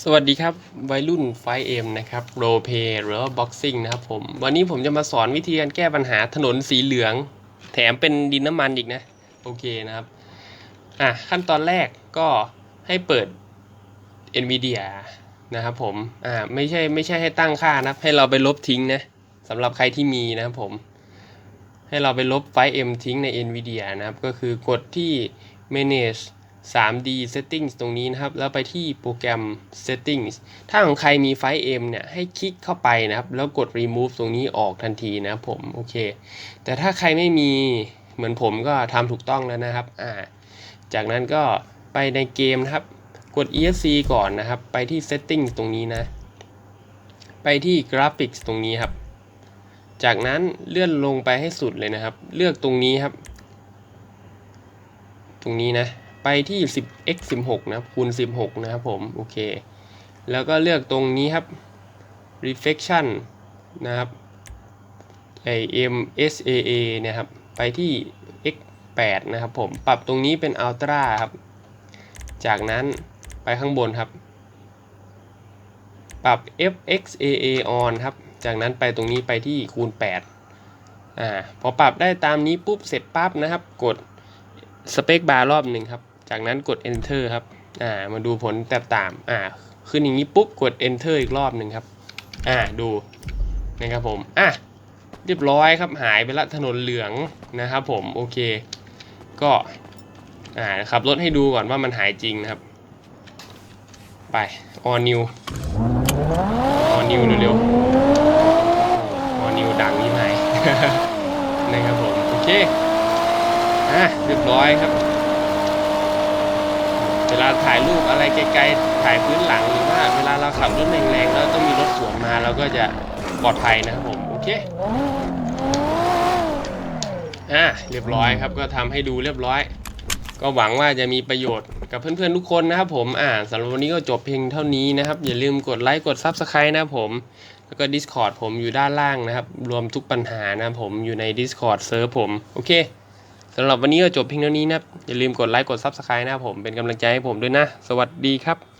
สวัสดีครับวัยรุ่นไฟเอ็มนะครับโรเพหรือว่าบ็อกซิ่งนะครับผม วันนี้ผมจะมาสอนวิธีการแก้ปัญหาถนนสีเหลือง แถมเป็นดินน้ำมันอีกนะ โอเคนะครับ อะ ขั้นตอนแรกก็ให้เปิด NVIDIA นะครับผม อ่าไม่ใช่ไม่ใช่ให้ตั้งค่านะให้เราไปลบทิ้งนะสำหรับใครที่มีนะครับผม ให้เราไปลบไฟล์ M ทิ้งใน NVIDIA นะครับ ก็คือกดที่ manage 3D settings ตรงนี้นะครับ แล้วไปที่โปรแกรม settings ถ้าของใครมีไฟล์ M เนี่ยให้คลิกเข้าไปนะครับ แล้วกด remove ตรงนี้ออกทันทีนะผม โอเค แต่ถ้าใครไม่มีเหมือนผมก็ทำถูกต้องแล้วนะครับ อ่า จากนั้นก็ไปในเกมนะครับ กด ESC ก่อนนะครับ ไปที่ settings ตรงนี้นะ ไปที่ graphics ตรงนี้ครับ จากนั้นเลื่อนลงไปให้สุดเลยนะครับ เลือกตรงนี้ครับ ตรงนี้นะ ไปที่ 10x 16 นะครับคูณ 16 นะครับผมโอเค แล้วก็เลือกตรงนี้ครับ reflection นะครับไอ MSAA เนี่ยครับ ไปที่ x 8นะครับผมปรับตรงนี้เป็น ultra ครับ จากนั้นไปข้างบนครับ ปรับ fxaa on ครับ จากนั้นไปตรงนี้ไปที่คูณ 8 อ่า พอปรับได้ตามนี้ปุ๊บเสร็จปั๊บนะครับ กดสเปคบาร์รอบหนึ่งครับ จากนั้นกด enter ครับ อ่า มาดูผลแตกต่างอ่า ขึ้นอย่างนี้ปุ๊บ กด enter อีกรอบหนึ่งครับ อ่า ดู นะครับผม อะ เรียบร้อยครับ หายไปละถนนเหลืองนะครับผม โอเค ก็ อ่า ขับรถให้ดูก่อนว่ามันหายจริงนะครับ ไป all new all new เร็วๆ all new ดังนี่ไหนนะครับผม โอเค อะ เรียบร้อยครับ ลาถ่ายรูปอะไรไกลๆถ่ายพื้นหลังหรือว่าเวลาเราขับรถแรงๆแล้วต้องมีรถสวนมาเราก็จะปลอดภัยนะครับผมโอเคอะเรียบร้อยครับก็ทำให้ดูเรียบร้อย ก็หวังว่าจะมีประโยชน์กับเพื่อนๆทุกคนนะครับผมอ่าสำหรับวันนี้ก็จบเพียงเท่านี้นะครับ อย่าลืมกดไลค์กด Subscribe นะครับผมแล้วก็ Discord ผมอยู่ด้านล่างนะครับ รวมทุกปัญหานะครับผมอยู่ใน Discord เซิร์ฟผม โอเค สำหรับวันนี้ก็จบเพียงเท่านี้นะครับอย่าลืมกดไลค์กด Subscribe นะครับผมเป็นกำลังใจให้ผมด้วยนะ สวัสดีครับ